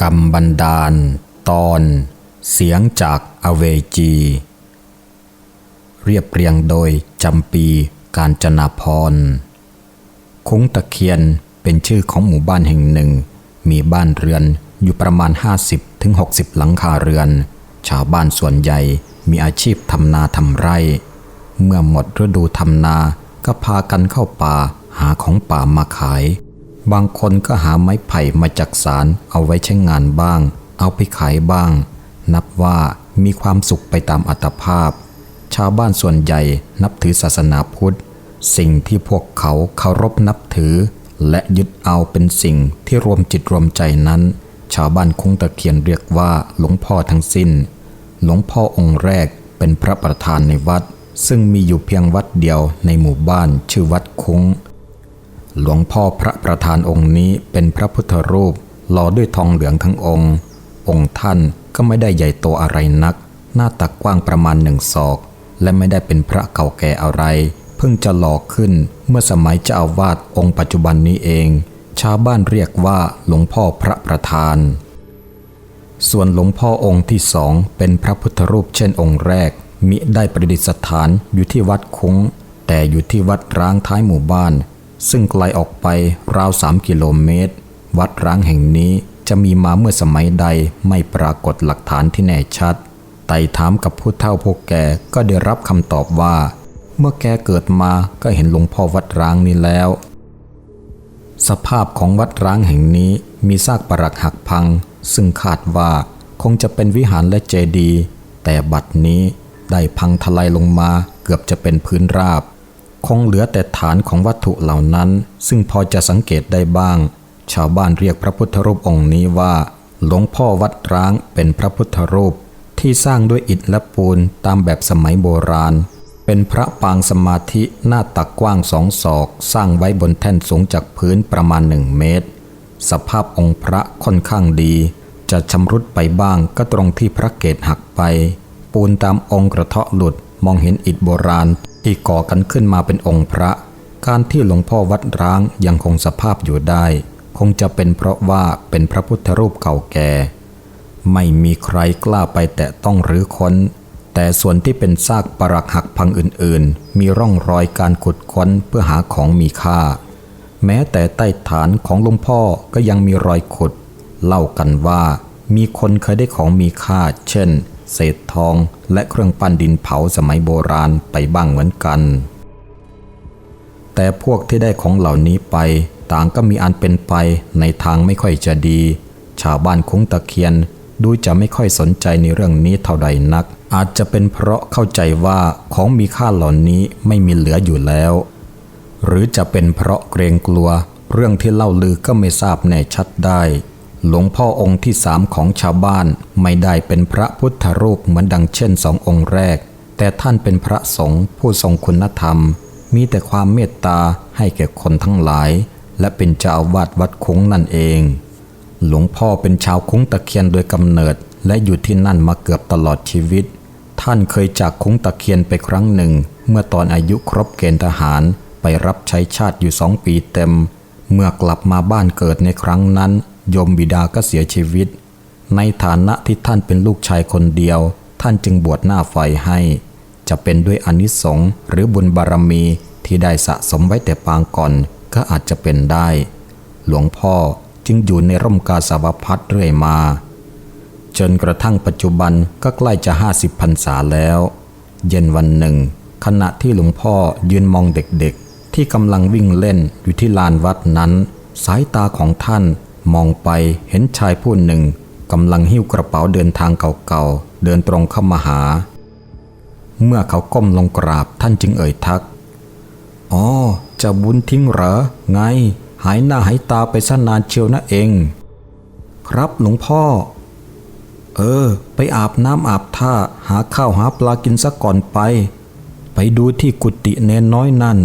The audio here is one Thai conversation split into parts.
กรรมบันดาล ตอน เสียงจากอเวจี เรียบเรียงโดยจำปีการจนาพร คุ้งตะเคียนเป็นชื่อของหมู่บ้านแห่งหนึ่ง มีบ้านเรือนอยู่ประมาณ 50-60หลังคาเรือน ชาวบ้านส่วนใหญ่มีอาชีพทำนาทำไร่ เมื่อหมดฤดูทำนาก็พากันเข้าป่าหาของป่ามาขาย บางคนก็หาไม้ไผ่มาจักสารเอาไว้ใช้งานบ้าง เอาไปขายบ้าง นับว่ามีความสุขไปตามอัตภาพ ชาวบ้านส่วนใหญ่นับถือศาสนาพุทธ สิ่งที่พวกเขาเคารพนับถือ และยึดเอาเป็นสิ่งที่รวมจิตรวมใจนั้น ชาวบ้านคงตะเคียนเรียกว่าหลวงพ่อทั้งสิ้น หลวงพ่อองค์แรกเป็นพระประธานในวัด ซึ่งมีอยู่เพียงวัดเดียวในหมู่บ้านชื่อวัดคุ้ง หลวงพ่อพระประธานองค์นี้เป็นพระพุทธรูปหล่อด้วยทองเหลืองทั้งองค์ องค์ท่านก็ไม่ได้ใหญ่โตอะไรนัก หน้าตักกว้างประมาณหนึ่งศอก และไม่ได้เป็นพระเก่าแก่อะไร เพิ่งจะหล่อขึ้นเมื่อสมัยเจ้าอาวาสองค์ปัจจุบันนี้เอง ชาวบ้านเรียกว่าหลวงพ่อพระประธาน ส่วนหลวงพ่อองค์ที่สองเป็นพระพุทธรูปเช่นองค์แรก มิได้ประดิษฐานอยู่ที่วัดคุ้ง แต่อยู่ที่วัดร้างท้ายหมู่บ้าน ซึ่งไกลออกไปราวสามกิโลเมตร วัดร้างแห่งนี้จะมีมาเมื่อสมัยใดไม่ปรากฏหลักฐานที่แน่ชัด ไต่ถามกับผู้เฒ่าพวกแกก็ได้รับคำตอบว่า เมื่อแกเกิดมาก็เห็นหลวงพ่อวัดร้างนี้แล้ว สภาพของวัดร้างแห่งนี้มีซากปรักหักพัง ซึ่งคาดว่าคงจะเป็นวิหารและเจดีย์แต่บัดนี้ได้พังทลายลงมาเกือบจะเป็นพื้นราบ คงเหลือแต่ฐานของวัตถุเหล่านั้น ซึ่งพอจะสังเกตได้บ้าง ชาวบ้านเรียกพระพุทธรูปองค์นี้ว่า หลวงพ่อวัดร้างเป็นพระพุทธรูป ที่สร้างด้วยอิฐและปูนตามแบบสมัยโบราณ เป็นพระปางสมาธิหน้าตักกว้างสองศอก สร้างไว้บนแท่นสูงจากพื้นประมาณหนึ่งเมตร สภาพองค์พระค่อนข้างดี จะชำรุดไปบ้างก็ตรงที่พระเกศหักไป ปูนตามองค์กระเทาะหลุดมองเห็นอิฐโบราณ ที่ก่อกันขึ้นมาเป็นองค์พระ การที่หลวงพ่อวัดร้างยังคงสภาพอยู่ได้ คงจะเป็นเพราะว่าเป็นพระพุทธรูปเก่าแก่ ไม่มีใครกล้าไปแตะต้องหรือค้น แต่ส่วนที่เป็นซากปรักหักพังอื่นๆ มีร่องรอยการขุดค้นเพื่อหาของมีค่า แม้แต่ใต้ฐานของหลวงพ่อก็ยังมีรอยขุด เล่ากันว่ามีคนเคยได้ของมีค่า เช่น เศษทองและเครื่องปั้นดินเผาสมัยโบราณไปบ้างเหมือนกัน แต่พวกที่ได้ของเหล่านี้ไปต่างก็มีอันเป็นไปในทางไม่ค่อยจะดี ชาวบ้านคุ้งตะเคียนดูจะไม่ค่อยสนใจในเรื่องนี้เท่าใดนัก อาจจะเป็นเพราะเข้าใจว่าของมีค่าเหล่านี้ไม่มีเหลืออยู่แล้ว หรือจะเป็นเพราะเกรงกลัว เรื่องที่เล่าลือก็ไม่ทราบแน่ชัดได้ หลวงพ่อองค์ที่สามของชาวบ้านไม่ได้เป็นพระพุทธรูปเหมือนดังเช่นสององค์แรก แต่ท่านเป็นพระสงฆ์ผู้ทรงคุณธรรม มีแต่ความเมตตาให้แก่คนทั้งหลาย และเป็นเจ้าวาดวัดคุ้งนั่นเอง หลวงพ่อเป็นชาวคุ้งตะเคียนโดยกำเนิด และอยู่ที่นั่นมาเกือบตลอดชีวิต ท่านเคยจากคุ้งตะเคียนไปครั้งหนึ่ง เมื่อตอนอายุครบเกณฑ์ทหารไปรับใช้ชาติอยู่สองปีเต็ม เมื่อกลับมาบ้านเกิดในครั้งนั้น ยมบิดาก็เสียชีวิต ในฐานะที่ท่านเป็นลูกชายคนเดียว ท่านจึงบวชหน้าไฟให้ จะเป็นด้วยอนิสงส์หรือบุญบารมีที่ได้สะสมไว้แต่ปางก่อนก็อาจจะเป็นได้ หลวงพ่อจึงอยู่ในร่มกาสาวพัดเรื่อยมา จนกระทั่งปัจจุบันก็ใกล้จะห้าสิบพรรษาแล้ว เย็นวันหนึ่ง ขณะที่หลวงพ่อยืนมองเด็กๆ ที่กำลังวิ่งเล่นอยู่ที่ลานวัดนั้น สายตาของท่าน มองไปเห็นชายผู้หนึ่งกำลังหิ้วกระเป๋าเดินทางเก่าๆ เดินตรงเข้ามาหา เมื่อเขาก้มลงกราบท่านจึงเอ่ยทัก อ๋อ จะบุญทิ้งเหรอ ไง หายหน้าหายตาไปซะนานเชียวนะเอง ครับหลวงพ่อ เออ ไปอาบน้ำอาบท่าหาข้าวหาปลากินซะก่อนไป ไปดูที่กุฏิเนนน้อยนั่น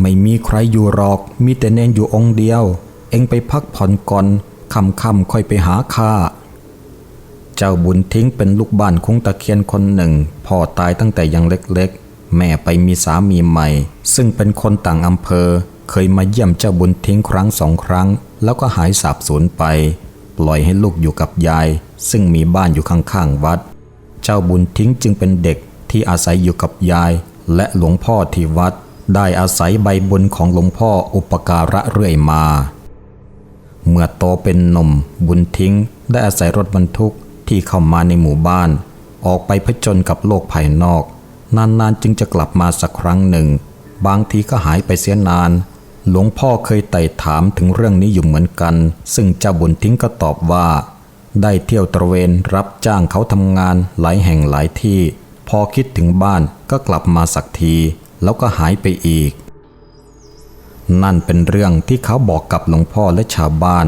ไม่มีใครอยู่หรอก มีแต่เนนอยู่องค์เดียว เอ็งไปพักผ่อนก่อนค่ำๆค่อยไปหาข้าเจ้าบุญทิ้งเป็นลูกบ้านคงตะเคียนคนหนึ่ง พ่อตายตั้งแต่ยังเล็กๆ แม่ไปมีสามีใหม่ ซึ่งเป็นคนต่างอำเภอ เคยมาเยี่ยมเจ้าบุญทิ้งครั้งสองครั้ง แล้วก็หายสาบสูญไปปปล่อยให้ลูกอยู่กับยาย ซึ่งมีบ้านอยู่ข้างๆวัด เจ้าบุญทิ้งจึงเป็นเด็กที่อาศัยอยู่กับยาย และหลวงพ่อที่วัด ได้อาศัยใบบุญของหลวงพ่ออุปการะเรื่อยมา เมื่อโตเป็นหนุ่มบุญทิ้ง ได้อาศัยรถบรรทุกที่เข้ามาในหมู่บ้าน ออกไปผจญกับโลกภายนอก นานๆจึงจะกลับมาสักครั้งหนึ่ง บางทีก็หายไปเสียนาน หลวงพ่อเคยไต่ถามถึงเรื่องนี้อยู่เหมือนกัน ซึ่งเจ้าบุญทิ้งก็ตอบว่า ได้เที่ยวตระเวนรับจ้างเขาทำงานหลายแห่งหลายที่ พอคิดถึงบ้านก็กลับมาสักที แล้วก็หายไปอีก นั่นเป็นเรื่องที่เขาบอกกับหลวงพ่อและชาวบ้าน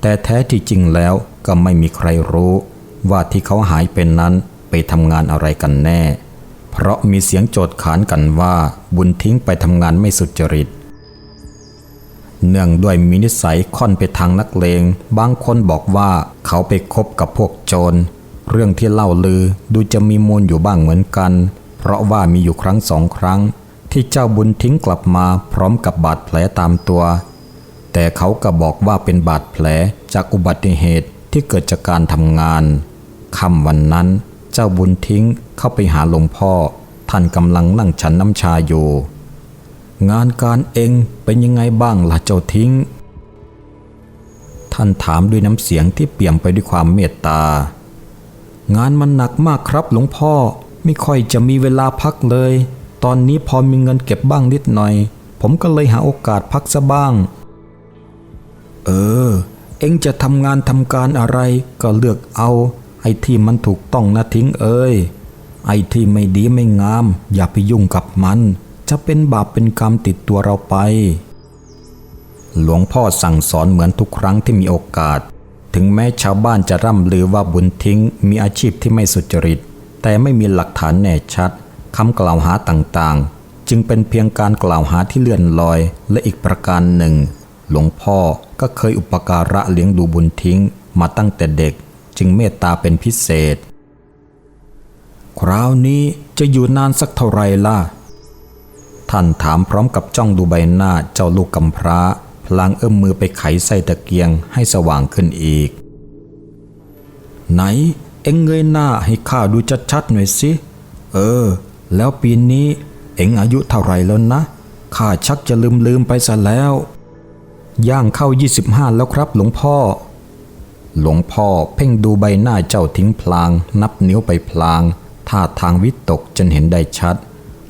แต่แท้ที่จริงแล้วก็ไม่มีใครรู้ว่าที่เขาหายเป็นนั้นไปทำงานอะไรกันแน่ เพราะมีเสียงโจดขานกันว่าบุญทิ้งไปทำงานไม่สุจริต เนื่องด้วยมีนิสัยค่อนไปทางนักเลง บางคนบอกว่าเขาไปคบกับพวกโจร เรื่องที่เล่าลือดูจะมีมูลอยู่บ้างเหมือนกัน เพราะว่ามีอยู่ครั้งสองครั้ง ที่เจ้าบุญทิ้งกลับมาพร้อมกับบาดแผลตามตัว แต่เขาก็บอกว่าเป็นบาดแผลจากอุบัติเหตุที่เกิดจากการทำงานค่ำวันนั้น เจ้าบุญทิ้งเข้าไปหาหลวงพ่อ ท่านกำลังนั่งฉันน้ำชาอยู่ งานการเองเป็นยังไงบ้างล่ะเจ้าทิ้ง ท่านถามด้วยน้ำเสียงที่เปี่ยมไปด้วยความเมตตา งานมันหนักมากครับหลวงพ่อไม่ค่อยจะมีเวลาพักเลย ตอนนี้พอมีเงินเก็บบ้างนิดหน่อย ผมก็เลยหาโอกาสพักซะบ้าง เออ เอ็งจะทำงานทำการอะไรก็เลือกเอา ไอ้ที่มันถูกต้องนะทิ้งเอ้ย ไอ้ที่ไม่ดีไม่งาม อย่าไปยุ่งกับมัน จะเป็นบาปเป็นกรรมติดตัวเราไป หลวงพ่อสั่งสอนเหมือนทุกครั้งที่มีโอกาส ถึงแม้ชาวบ้านจะร่ำลือว่าบุญทิ้ง มีอาชีพที่ไม่สุจริต แต่ไม่มีหลักฐานแน่ชัด คำกล่าวหาต่างๆ จึงเป็นเพียงการกล่าวหาที่เลื่อนลอยและอีกประการหนึ่ง หลวงพ่อก็เคยอุปการะเลี้ยงดูบุญทิ้งมาตั้งแต่เด็กจึงเมตตาเป็นพิเศษ คราวนี้จะอยู่นานสักเท่าไหรล่ะ ท่านถามพร้อมกับจ้องดูใบหน้าเจ้าลูกกำพร้า พลางเอื้อมมือไปไขใส่ตะเกียงให้สว่างขึ้นอีก ไหน เอ็งเงยหน้าให้ข้าดูชัดๆหน่อยสิ เออ แล้วปีนี้เอ็งอายุเท่าไรแล้วนะข้าชักจะลืมลืมไปซะแล้ว ย่างเข้า 25 แล้วครับหลวงพ่อ หลวงพ่อเพ่งดูใบหน้าเจ้าทิ้งพลาง นับนิ้วไปพลางท่าทางวิตกจนเห็นได้ชัด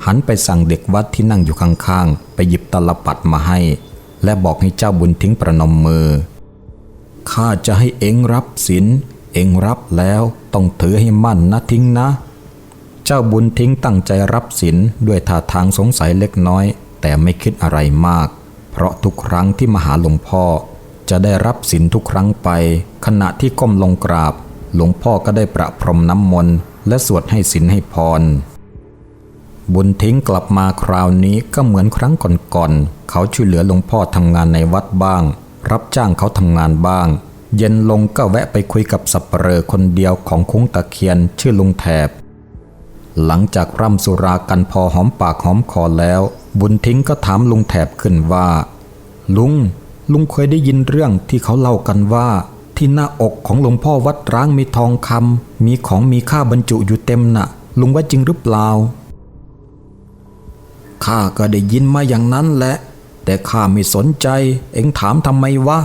หันไปสั่งเด็กวัดที่นั่งอยู่ข้างๆ ไปหยิบตลปัดมาให้ และบอกให้เจ้าบุญทิ้งประนมมือข้าจะให้เอ็งรับศีลเอ็งรับแล้วต้องถือให้มั่นนะทิ้งนะ เจ้าบุญทิ้งตั้งใจรับศีลด้วยท่าทางสงสัยเล็กน้อย แต่ไม่คิดอะไรมาก เพราะทุกครั้งที่มาหาหลวงพ่อ จะได้รับศีลทุกครั้งไป ขณะที่ก้มลงกราบ หลวงพ่อก็ได้ประพรมน้ำมนต์และสวดให้ศีลให้พร บุญทิ้งกลับมาคราวนี้ก็เหมือนครั้งก่อนๆเขาช่วยเหลือหลวงพ่อทำงานในวัดบ้าง รับจ้างเขาทำงานบ้างเย็นลงก็แวะไปคุยกับสับเปลอคนเดียวของคุ้งตะเคียนชื่อลุงแถบ หลังจากร่ำสุรากันพอหอมปากหอมคอแล้ว บุญทิ้งก็ถามลุงแถบขึ้นว่า ลุง ลุงเคยได้ยินเรื่องที่เขาเล่ากันว่า ที่หน้าอกของหลวงพ่อวัดร้างมีทองคำมีของมีค่าบรรจุอยู่เต็มน่ะ ลุงว่าจริงหรือเปล่าข้าก็ได้ยินมาอย่างนั้นแหละ แต่ข้าไม่สนใจ เอ็งถามทำไมวะ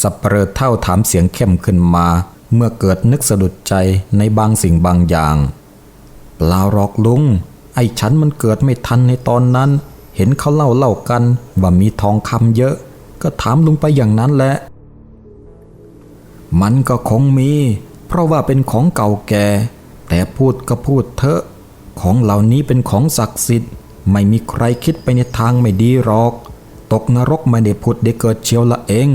สับเปลอเท่าถามเสียงเข้มขึ้นมา เมื่อเกิดนึกสะดุดใจในบางสิ่งบางอย่าง ปล่าหรอกลุง ไอ้ฉันมันเกิดไม่ทันในตอนนั้น เห็นเขาเล่าเล่ากันว่ามีทองคำเยอะ ก็ถามลุงไปอย่างนั้นแหละ มันก็คงมี เพราะว่าเป็นของเก่าแก่ แต่พูดก็พูดเถอะ ของเหล่านี้เป็นของศักดิ์สิทธิ์ ไม่มีใครคิดไปในทางไม่ดีหรอก ตกนรกไม่ได้ผุดได้เกิดเชียวละเอง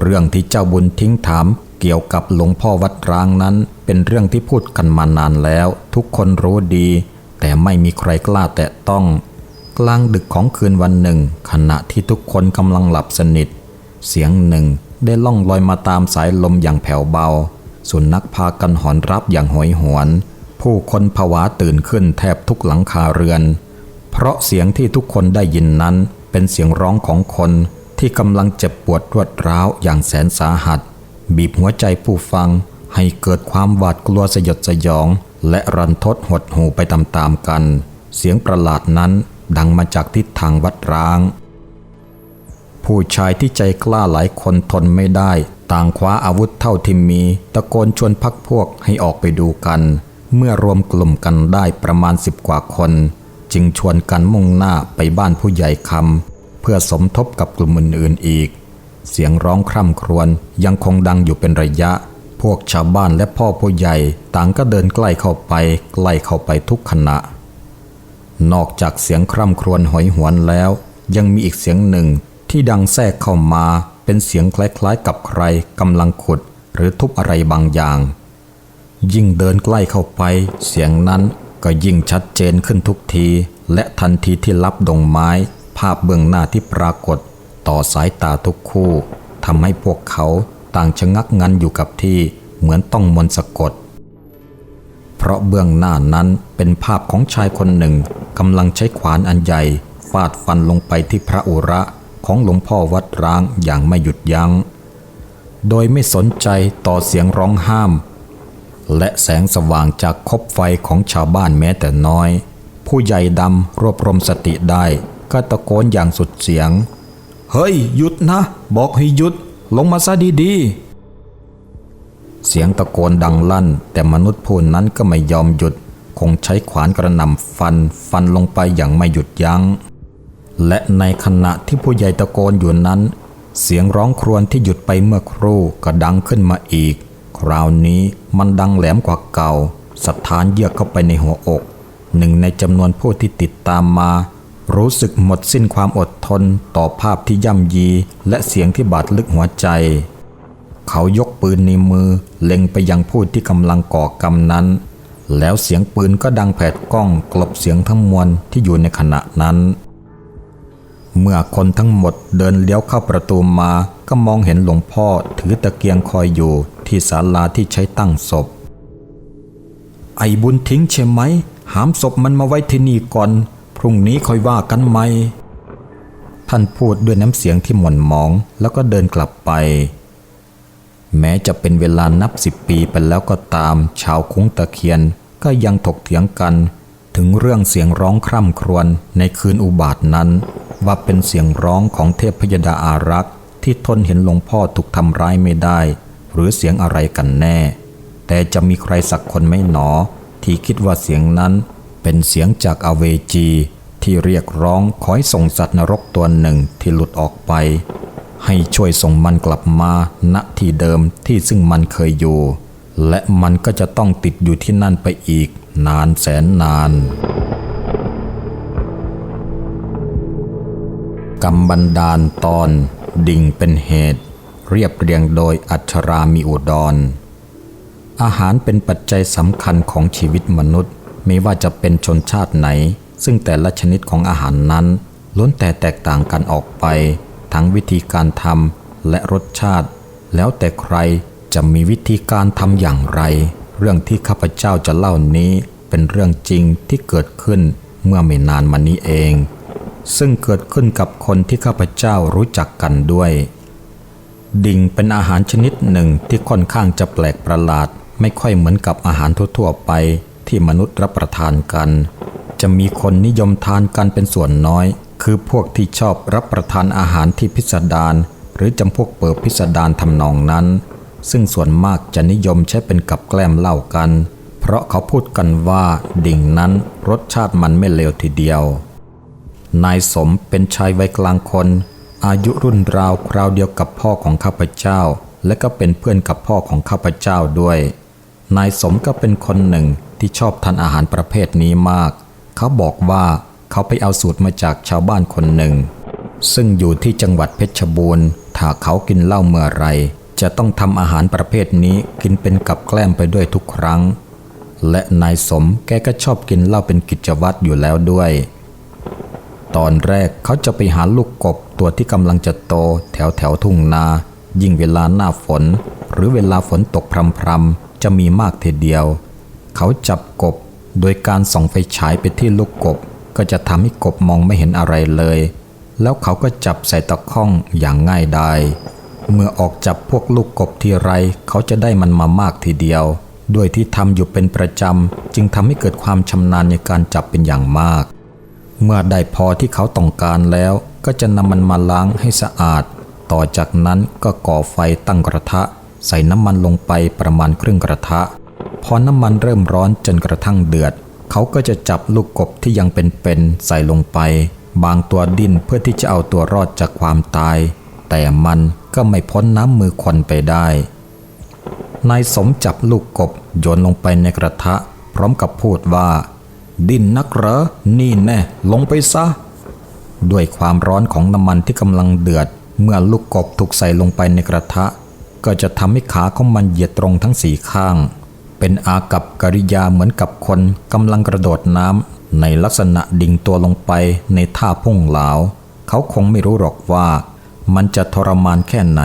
เรื่องที่เจ้าบุญทิ้งถาม เกี่ยวกับหลวงพ่อวัดร้างนั้น เป็นเรื่องที่พูดกันมานานแล้ว ทุกคนรู้ดี แต่ไม่มีใครกล้าแตะต้อง กลางดึกของคืนวันหนึ่ง ขณะที่ทุกคนกำลังหลับสนิท เสียงหนึ่งได้ล่องลอยมาตามสายลมอย่างแผ่วเบา สุนัขพากันหอนรับอย่างโหยหวน ผู้คนผวาตื่นขึ้นแทบทุกหลังคาเรือน เพราะเสียงที่ทุกคนได้ยินนั้นเป็นเสียงร้องของคนที่กำลังเจ็บปวดรวดร้าวอย่างแสนสาหัส บีบหัวใจผู้ฟังให้เกิดความหวาดกลัวสยดสยอง และรันทดหดหูไปตามๆกัน เสียงประหลาดนั้นดังมาจากทิศทางวัดร้าง ผู้ชายที่ใจกล้าหลายคนทนไม่ได้ ต่างคว้าอาวุธเท่าที่มี ตะโกนชวนพักพวกให้ออกไปดูกัน เมื่อรวมกลุ่มกันได้ประมาณสิบกว่าคน จึงชวนกันมุ่งหน้าไปบ้านผู้ใหญ่คำเพื่อสมทบกับกลุ่มอื่นๆอีก เสียงร้องคร่ำครวญยังคงดังอยู่เป็นระยะ พวกชาวบ้านและพ่อผู้ใหญ่ต่างก็เดินใกล้เข้าไป ใกล้เข้าไปทุกขณะ นอกจากเสียงคร่ำครวญหอยหวนแล้ว ยังมีอีกเสียงหนึ่งที่ดังแทรกเข้ามาเป็นเสียงคล้ายๆกับใครกำลังขุด หรือทุบอะไรบางอย่าง ยิ่งเดินใกล้เข้าไป เสียงนั้นก็ยิ่งชัดเจนขึ้นทุกที และทันทีที่รับดงไม้ ภาพเบื้องหน้าที่ปรากฏ ต่อสายตาทุกคู่ทำให้พวกเขาต่างชะงักงันอยู่กับที่เหมือนต้องมนต์สะกด เพราะเบื้องหน้านั้นเป็นภาพของชายคนหนึ่งกำลังใช้ขวานอันใหญ่ฟาดฟันลงไปที่พระอุระของหลวงพ่อวัดร้างอย่างไม่หยุดยัง้ง โดยไม่สนใจต่อเสียงร้องห้าม และแสงสว่างจากคบไฟของชาวบ้านแม้แต่น้อย ผู้ใหญ่ดำรวบรวมสติได้ก็ตะโกนอย่างสุดเสียง เฮ้ย หยุดนะ บอกให้หยุด ลงมาซะดีๆ เสียงตะโกนดังลั่น แต่มนุษย์ผู้นั้นก็ไม่ยอมหยุด คงใช้ขวานกระหน่ำฟันฟันลงไปอย่างไม่หยุดยัง้ง และในขณะที่ผู้ใหญ่ตะโกนอยู่นั้น เสียงร้องครวญที่หยุดไปเมื่อครู่ก็ดังขึ้นมาอีก คราวนี้มันดังแหลมกว่าเก่าสถานเยือกเข้าไปในหัวอก หนึ่งในจำนวนผู้ที่ติดตามมา รู้สึกหมดสิ้นความอดทนต่อภาพที่ย่ำยีและเสียงที่บาดลึกหัวใจ เขายกปืนในมือเล็งไปยังผู้ที่กำลังก่อกรรมนั้น แล้วเสียงปืนก็ดังแผดกล้องกลบเสียงทั้งมวลที่อยู่ในขณะนั้น เมื่อคนทั้งหมดเดินเลี้ยวเข้าประตูมา ก็มองเห็นหลวงพ่อถือตะเกียงคอยอยู่ที่ศาลาที่ใช้ตั้งศพ ไอ้บุญทิ้งใช่ไหม หามศพมันมาไว้ที่นี่ก่อน พรุ่งนี้ค่อยว่ากันไหม ท่านพูดด้วยน้ำเสียงที่หม่นหมองแล้วก็เดินกลับไป แม้จะเป็นเวลานับสิบปีไปแล้วก็ตาม ชาวคุ้งตะเคียนก็ยังถกเถียงกัน ถึงเรื่องเสียงร้องคร่ำครวญในคืนอุบาทนั้น ว่าเป็นเสียงร้องของเทพพยดาอารักษ์ที่ทนเห็นหลวงพ่อถูกทำร้ายไม่ได้ หรือเสียงอะไรกันแน่ แต่จะมีใครสักคนไม่หนอ ที่คิดว่าเสียงนั้น เป็นเสียงจากอเวจีที่เรียกร้องขอให้ส่งสัตว์นรกตัวหนึ่งที่หลุดออกไป ให้ช่วยส่งมันกลับมาณที่เดิมที่ซึ่งมันเคยอยู่ และมันก็จะต้องติดอยู่ที่นั่นไปอีก นานแสนนาน กรรมบันดาลตอน ดิ่งเป็นเหตุ เรียบเรียงโดยอัชรามีอุดร อาหารเป็นปัจจัยสำคัญของชีวิตมนุษย์ ไม่ว่าจะเป็นชนชาติไหน ซึ่งแต่ละชนิดของอาหารนั้น ล้วนแต่แตกต่างกันออกไป ทั้งวิธีการทำและรสชาติ แล้วแต่ใครจะมีวิธีการทำอย่างไร เรื่องที่ข้าพเจ้าจะเล่านี้เป็นเรื่องจริงที่เกิดขึ้นเมื่อไม่นานมานี้เอง ซึ่งเกิดขึ้นกับคนที่ข้าพเจ้ารู้จักกันด้วย ดิ่งเป็นอาหารชนิดหนึ่งที่ค่อนข้างจะแปลกประหลาด ไม่ค่อยเหมือนกับอาหารทั่วๆไป ที่มนุษย์รับประทานกัน จะมีคนนิยมทานกันเป็นส่วนน้อย คือพวกที่ชอบรับประทานอาหารที่พิสดารหรือจำพวกเปิดพิสดารทำนองนั้น ซึ่งส่วนมากจะนิยมใช้เป็นกับแกล้มเหล้ากัน เพราะเขาพูดกันว่าดิ่งนั้นรสชาติมันไม่เลวทีเดียวนายสมเป็นชายวัยกลางคน อายุรุ่นราวคราวเดียวกับพ่อของข้าพเจ้า และก็เป็นเพื่อนกับพ่อของข้าพเจ้าด้วย นายสมก็เป็นคนหนึ่งที่ชอบทานอาหารประเภทนี้มาก เขาบอกว่าเขาไปเอาสูตรมาจากชาวบ้านคนหนึ่ง ซึ่งอยู่ที่จังหวัดเพชรบูรณ์ ถ้าเขากินเหล้าเมื่อไร จะต้องทำอาหารประเภทนี้กินเป็นกับแกล้มไปด้วยทุกครั้ง และนายสมแกก็ชอบกินเหล้าเป็นกิจวัตรอยู่แล้วด้วย ตอนแรกเขาจะไปหาลูกกบตัวที่กำลังจะโต แถวแถวทุ่งนา ยิ่งเวลาหน้าฝน หรือเวลาฝนตกพรำๆ จะมีมากทีเดียว เขาจับกบโดยการส่องไฟฉายไปที่ลูกกบ ก็จะทำให้กบมองไม่เห็นอะไรเลย แล้วเขาก็จับใส่ตะข้องอย่างง่ายดายเมื่อออกจับพวกลูกกบทีไร เขาจะได้มันมามากทีเดียว ด้วยที่ทำอยู่เป็นประจำ จึงทำให้เกิดความชำนาญในการจับเป็นอย่างมาก เมื่อได้พอที่เขาต้องการแล้ว ก็จะนำมันมาล้างให้สะอาด ต่อจากนั้นก็ก่อไฟตั้งกระทะ ใส่น้ำมันลงไปประมาณครึ่งกระทะ พอน้ำมันเริ่มร้อนจนกระทั่งเดือด เขาก็จะจับลูกกบที่ยังเป็นๆใส่ลงไป บางตัวดิ้นเพื่อที่จะเอาตัวรอดจากความตาย แต่มันก็ไม่พ้นน้ำมือคนไปได้ นายสมจับลูกกบโยนลงไปในกระทะ พร้อมกับพูดว่า ดิ้นนักเหรอ นี่แน่ ลงไปซะ ด้วยความร้อนของน้ำมันที่กำลังเดือด เมื่อลูกกบถูกใส่ลงไปในกระทะ ก็จะทำให้ขาของมันเหยียดตรงทั้งสี่ข้าง เป็นอากับกริยาเหมือนกับคนกำลังกระโดดน้ำในลักษณะดิ่งตัวลงไปในท่าพุ่งเหลา เขาคงไม่รู้หรอกว่า มันจะทรมานแค่ไหน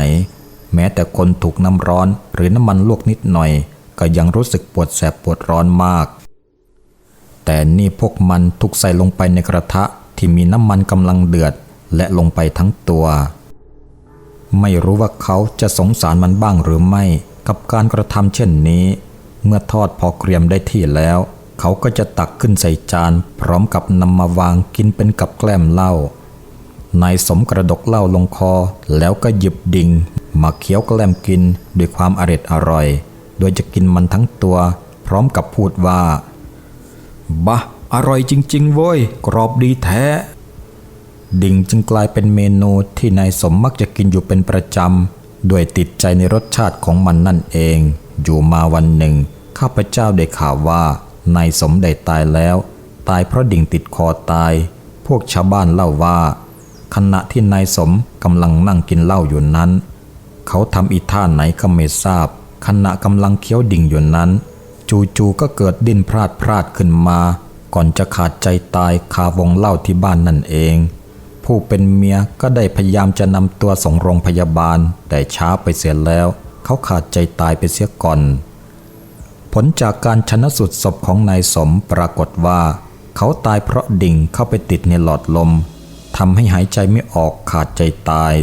แม้แต่คนถูกน้ำร้อนหรือน้ำมันลวกนิดหน่อย ก็ยังรู้สึกปวดแสบปวดร้อนมาก แต่นี่พวกมันถูกใส่ลงไปในกระทะที่มีน้ำมันกำลังเดือดและลงไปทั้งตัว ไม่รู้ว่าเขาจะสงสารมันบ้างหรือไม่ กับการกระทำเช่นนี้ เมื่อทอดพอเกรียมได้ที่แล้ว เขาก็จะตักขึ้นใส่จาน พร้อมกับนำมาวางกินเป็นกับแกล้มเหล้านายสมกระดกเหล้าลงคอ แล้วก็หยิบดิ่งมาเคี้ยวแกล้มกินด้วยความอร็ดอร่อย โดยจะกินมันทั้งตัว พร้อมกับพูดว่าบะอร่อยจริงๆเว้ย กรอบดีแท้ ดิ่งจึงกลายเป็นเมนูที่นายสมมักจะกินอยู่เป็นประจำด้วยติดใจในรสชาติของมันนั่นเอง อยู่มาวันหนึ่ง ข้าพเจ้าได้ข่าวว่านายสมได้ตายแล้ว ตายเพราะดิ่งติดคอตาย พวกชาวบ้านเล่าว่า ขณะที่นายสมกำลังนั่งกินเหล้าอยู่นั้น เขาทำอีท่าไหนก็ไม่ทราบ ขณะกำลังเคี้ยวดิ่งอยู่นั้น จู่ๆก็เกิดดิ้นพลาดพลาดขึ้นมา ก่อนจะขาดใจตายคาวงเหล้าที่บ้านนั่นเอง ผู้เป็นเมียก็ได้พยายามจะนำตัวส่งโรงพยาบาล แต่ช้าไปเสียแล้ว เขาขาดใจตายไปเสียก่อน ผลจากการชนะสุดศพของนายสมปรากฏว่า เขาตายเพราะดิ่งเข้าไปติดในหลอดลมทำให้หายใจไม่ออกขาดใจตาย